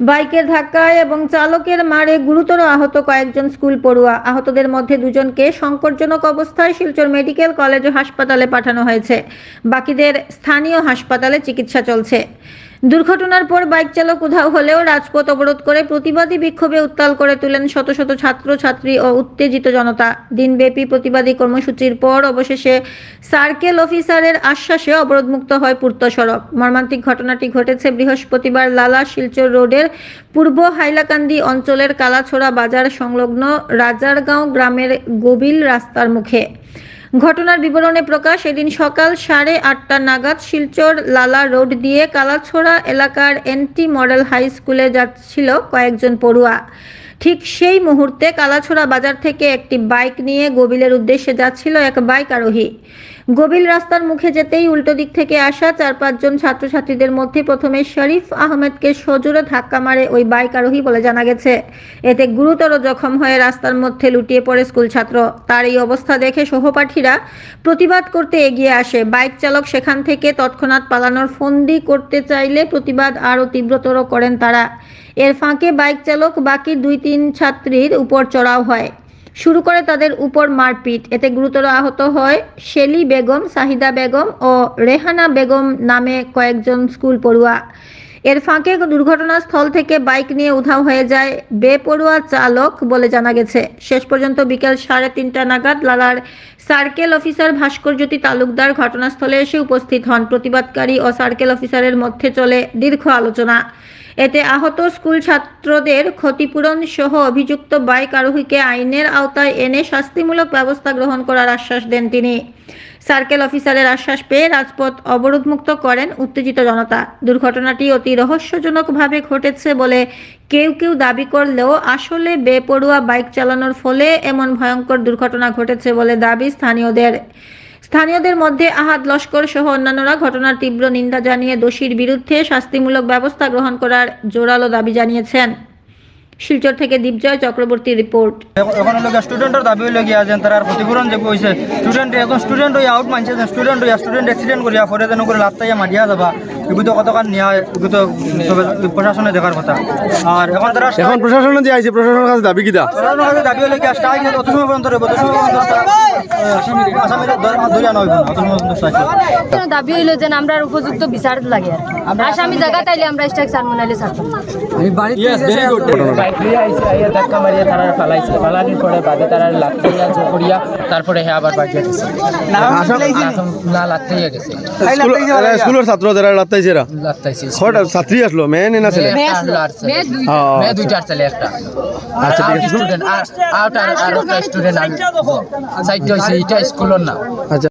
বাইকের ধাক্কায় এবং চালকের মারে গুরুতর আহত কয়েকজন স্কুল পড়ুয়া। আহতদের মধ্যে দুজনকে সংকটজনক অবস্থায় শিলচর মেডিকেল কলেজ ও হাসপাতালে পাঠানো হয়েছে। বাকিদের স্থানীয় হাসপাতালে চিকিৎসা চলছে। দুর্ঘটনার পর বাইক চালক উধাও হলেও রাজপথ অবরোধ করে প্রতিবাদী বিক্ষোভে উত্তাল করে তুলেন শত শত ছাত্র, ছাত্রী ও উত্তেজিত জনতা। দিনব্যাপী প্রতিবাদী কর্মসূচির পর অবশেষে সার্কেল অফিসারের আশ্বাসে অবরোধমুক্ত হয় পূর্ত সড়ক। মর্মান্তিক ঘটনাটি ঘটেছে বৃহস্পতিবার লালা শিলচর রোডের পূর্ব হাইলাকান্দি অঞ্চলের কালাছোড়া বাজার সংলগ্ন রাজারগাঁও গ্রামের গবিল রাস্তার মুখে। ঘটনার বিবরণে প্রকাশ, এদিন সকাল সাড়ে আটটা নাগাদ শিলচর লালা রোড দিয়ে কালাছোড়া এলাকার এনটি মডেল হাই স্কুলে যাচ্ছিল কয়েকজন পড়ুয়া। ঠিক সেই মুহূর্তে কালাছড়া বাজার থেকে একটি বাইক নিয়ে গবিলের উদ্দেশ্যে যাচ্ছিল এক বাইক আরোহী গবিল রাস্তার মুখে যেতেই উল্টো দিক থেকে আসা চার পাঁচজন ছাত্রছাত্রীদের মধ্যে প্রথমে শরীফ আহমেদকে সজোরে ধাক্কা মারে ওই বাইক আরোহী বলে জানা গেছে। এতে গুরুতর জখম হয়ে রাস্তার মধ্যে লুটিয়ে পড়ে স্কুল ছাত্র। তার এই অবস্থা দেখে সহপাঠীরা প্রতিবাদ করতে এগিয়ে আসে। বাইক চালক সেখান থেকে তৎক্ষণাৎ পালানোর ফন্দি করতে চাইলে প্রতিবাদ আরও তীব্রতর করেন তারা। এর ফাঁকে বাইক চালক, বাকি দুই তিন ছাত্রীর উপর চড়াও হয়। শুরু করে তাদের উপর মারপিট। এতে গুরুতর আহত হয় শেলি বেগম, সাহিদা বেগম ও রেহানা বেগম নামে কয়েকজন স্কুল পড়ুয়া। এর ফাঁকে দুর্ঘটনাস্থল থেকে বাইক নিয়ে উধাও হয়ে যায় বেপরোয়া চালক বলে জানা গেছে। শেষ পর্যন্ত বিকেল সাড়ে তিনটা নাগাদ লালার সার্কেল অফিসার ভাস্করজ্যোতি তালুকদার ঘটনাস্থলে এসে উপস্থিত হন। প্রতিবাদকারী ও সার্কেল অফিসারের মধ্যে চলে দীর্ঘ আলোচনা। এতে আহত স্কুল ছাত্রদের ক্ষতিপূরণ সহ অভিযুক্ত বাইক আরোহীকে আইনের আওতায় এনে শাস্তিমূলক ব্যবস্থা গ্রহণ করার আশ্বাস দেন তিনি। সার্কেল অফিসারের আশ্বাস পেয়ে রাজপথ অবরোধমুক্ত করেন উত্তেজিত জনতা। দুর্ঘটনাটি অতি রহস্যজনকভাবে ঘটেছে বলে কেউ কেউ দাবি করলেও আসলে বেপরোয়া বাইক চালানোর ফলে এমন ভয়ঙ্কর দুর্ঘটনা ঘটেছে বলে দাবি স্থানীয়দের। স্থানীয়দের মধ্যে আহাদ লস্কর সহ অন্যান্যরা ঘটনার তীব্র নিন্দা জানিয়ে দোষীর বিরুদ্ধে শাস্তিমূলক ব্যবস্থা গ্রহণ করার জোরালো দাবি জানিয়েছেন। শিলচর থেকে দীপজয় চক্রবর্তী রিপোর্ট। এখন লোক স্টুডেন্টের দাবি হইলে গিয়া যেন তার ক্ষতিপূরণ যে কইছে। স্টুডেন্ট এখন স্টুডেন্ট হইয়া আউট মানছে স্টুডেন্ট হইয়া স্টুডেন্ট অ্যাক্সিডেন্ট করিয়া পরে যেন করে লাত্তাইয়া মারিয়া যাবা। এগুলো তো কতক্ষণ এগুলো প্রশাসনে দেখার কথা আর এখন তারা এখন প্রশাসনে যে আইছে প্রশাসনের কাছে দাবি কিটা প্রশাসনের কাছে দাবি হইলে গিয়া স্ট্রাইক অত সময় পর্যন্ত রইব অত সময় পর্যন্ত আসামিরা ধর- ধরিয়া নইব অত সময় পর্যন্ত strike দাবি হইল যে আমরা উপযুক্ত বিচার লাগে আর কি। আসামি জায়গা তাইলে আমরা স্ট্রাইক সার মনাইলে ছাড়তাম বাইক লিয়ে আইসে আইয়া ধাক্কা মারিয়া তারা ফালাইছে ফালানির পরে বাদে তারা তারপরে হ্যাঁ আবার বাগিয়ে দিছে না গেছে স্কুলের ছাত্র যারা রাত্তাইছে এরা লাত্তাইছে কয়টা ছাত্রী আসলো মেয়ে না ছেলে। মেয়ে দুই- মেয়ে দুইটার ছেলে একটা। ঠিক আছে। স্টুডেন্ট আর আর একটা স্টুডেন্ট সাইড হইছে এটা স্কুলের না আচ্ছা।